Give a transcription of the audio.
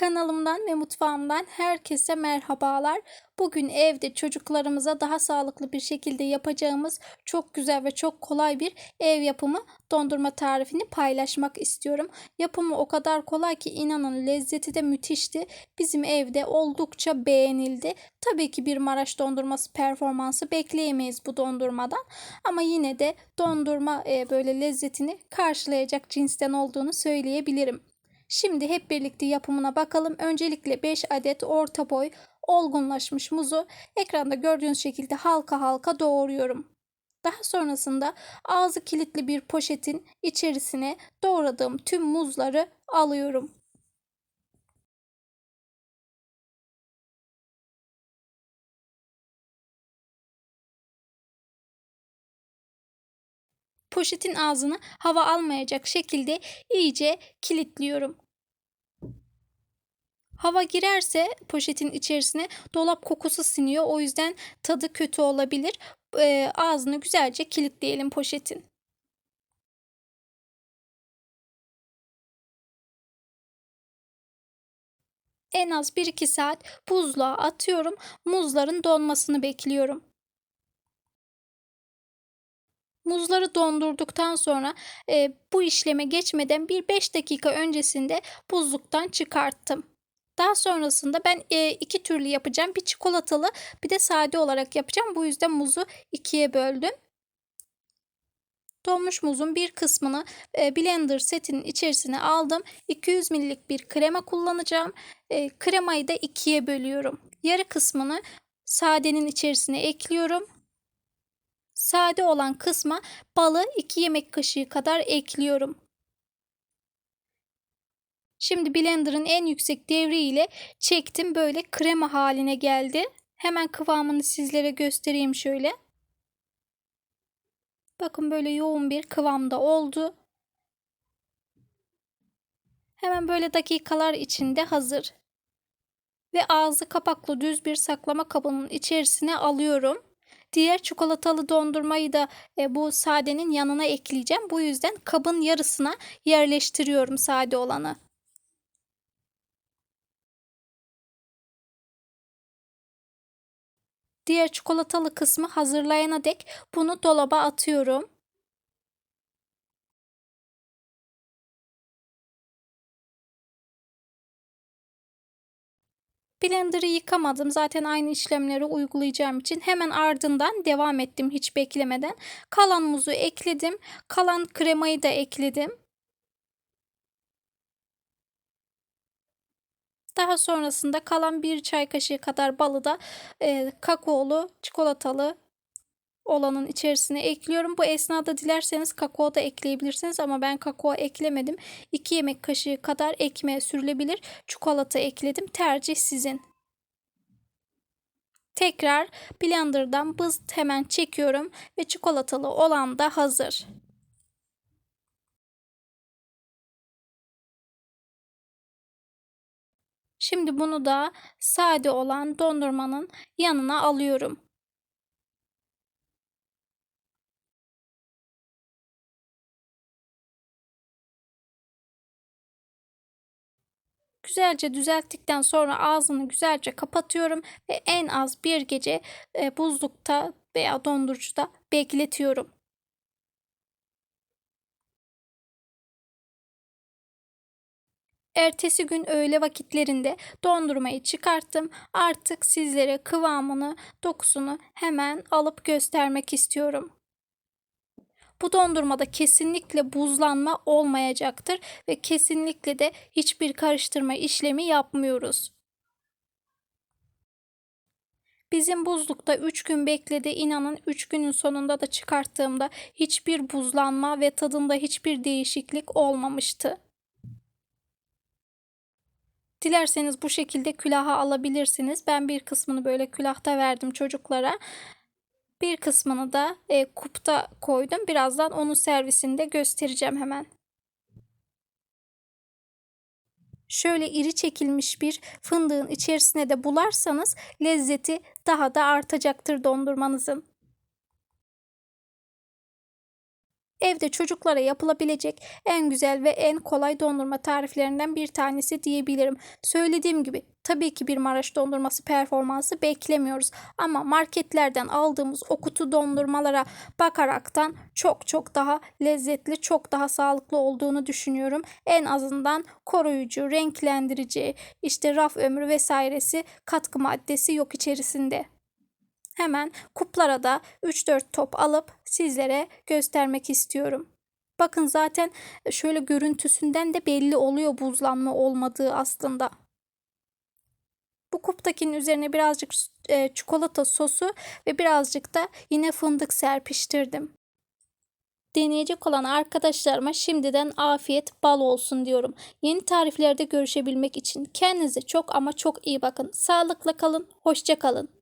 Kanalımdan ve mutfağımdan herkese merhabalar. Bugün evde çocuklarımıza daha sağlıklı bir şekilde yapacağımız çok güzel ve çok kolay bir ev yapımı dondurma tarifini paylaşmak istiyorum. Yapımı o kadar kolay ki inanın lezzeti de müthişti. Bizim evde oldukça beğenildi. Tabii ki bir Maraş dondurması performansı bekleyemeyiz bu dondurmadan. Ama yine de dondurma e, böyle lezzetini karşılayacak cinsten olduğunu söyleyebilirim. Şimdi hep birlikte yapımına bakalım. Öncelikle 5 adet orta boy olgunlaşmış muzu ekranda gördüğünüz şekilde halka halka doğruyorum. Daha sonrasında ağzı kilitli bir poşetin içerisine doğradığım tüm muzları alıyorum. Poşetin ağzını hava almayacak şekilde iyice kilitliyorum. Hava girerse poşetin içerisine dolap kokusu siniyor. O yüzden tadı kötü olabilir. E, ağzını güzelce kilitleyelim poşetin. En az 1-2 saat buzluğa atıyorum. Muzların donmasını bekliyorum. Muzları dondurduktan sonra e, bu işleme geçmeden bir 5 dakika öncesinde buzluktan çıkarttım. Daha sonrasında ben e, iki türlü yapacağım. Bir çikolatalı bir de sade olarak yapacağım. Bu yüzden muzu ikiye böldüm. Donmuş muzun bir kısmını e, blender setinin içerisine aldım. 200 ml'lik bir krema kullanacağım. E, kremayı da ikiye bölüyorum. Yarı kısmını sadenin içerisine ekliyorum. Sade olan kısma balı 2 yemek kaşığı kadar ekliyorum. Şimdi blenderın en yüksek devriyle çektim. Böyle krema haline geldi. Hemen kıvamını sizlere göstereyim şöyle. Bakın böyle yoğun bir kıvamda oldu. Hemen böyle dakikalar içinde hazır. Ve ağzı kapaklı düz bir saklama kabının içerisine alıyorum. Diğer çikolatalı dondurmayı da e, bu sadenin yanına ekleyeceğim. Bu yüzden kabın yarısına yerleştiriyorum sade olanı. Diğer çikolatalı kısmı hazırlayana dek bunu dolaba atıyorum. Blender'ı yıkamadım. Zaten aynı işlemleri uygulayacağım için hemen ardından devam ettim hiç beklemeden. Kalan muzu ekledim. Kalan kremayı da ekledim. Daha sonrasında kalan bir çay kaşığı kadar balı da e, kakaolu, çikolatalı olanın içerisine ekliyorum. Bu esnada dilerseniz kakao da ekleyebilirsiniz ama ben kakao eklemedim. 2 yemek kaşığı kadar ekmeğe sürülebilir. Çikolata ekledim. Tercih sizin. Tekrar blenderdan bızt hemen çekiyorum ve çikolatalı olan da hazır. Şimdi bunu da sade olan dondurmanın yanına alıyorum. Güzelce düzelttikten sonra ağzını güzelce kapatıyorum ve en az bir gece e, buzlukta veya dondurucuda bekletiyorum. Ertesi gün öğle vakitlerinde dondurmayı çıkarttım. Artık sizlere kıvamını, dokusunu hemen alıp göstermek istiyorum. Bu dondurmada kesinlikle buzlanma olmayacaktır ve kesinlikle de hiçbir karıştırma işlemi yapmıyoruz. Bizim buzlukta 3 gün bekledi. İnanın 3 günün sonunda da çıkarttığımda hiçbir buzlanma ve tadında hiçbir değişiklik olmamıştı. Dilerseniz bu şekilde külaha alabilirsiniz. Ben bir kısmını böyle külahta verdim çocuklara. Bir kısmını da e, kupta koydum. Birazdan onun servisini de göstereceğim hemen. Şöyle iri çekilmiş bir fındığın içerisine de bularsanız lezzeti daha da artacaktır dondurmanızın. Evde çocuklara yapılabilecek en güzel ve en kolay dondurma tariflerinden bir tanesi diyebilirim. Söylediğim gibi tabii ki bir Maraş dondurması performansı beklemiyoruz ama marketlerden aldığımız o kutu dondurmalara bakaraktan çok çok daha lezzetli, çok daha sağlıklı olduğunu düşünüyorum. En azından koruyucu, renklendirici, işte raf ömrü vesairesi katkı maddesi yok içerisinde. Hemen kuplara da 3-4 top alıp sizlere göstermek istiyorum. Bakın zaten şöyle görüntüsünden de belli oluyor buzlanma olmadığı aslında. Bu kuptakinin üzerine birazcık e, çikolata sosu ve birazcık da yine fındık serpiştirdim. Deneyecek olan arkadaşlarıma şimdiden afiyet bal olsun diyorum. Yeni tariflerde görüşebilmek için kendinize çok ama çok iyi bakın. Sağlıkla kalın, hoşça kalın.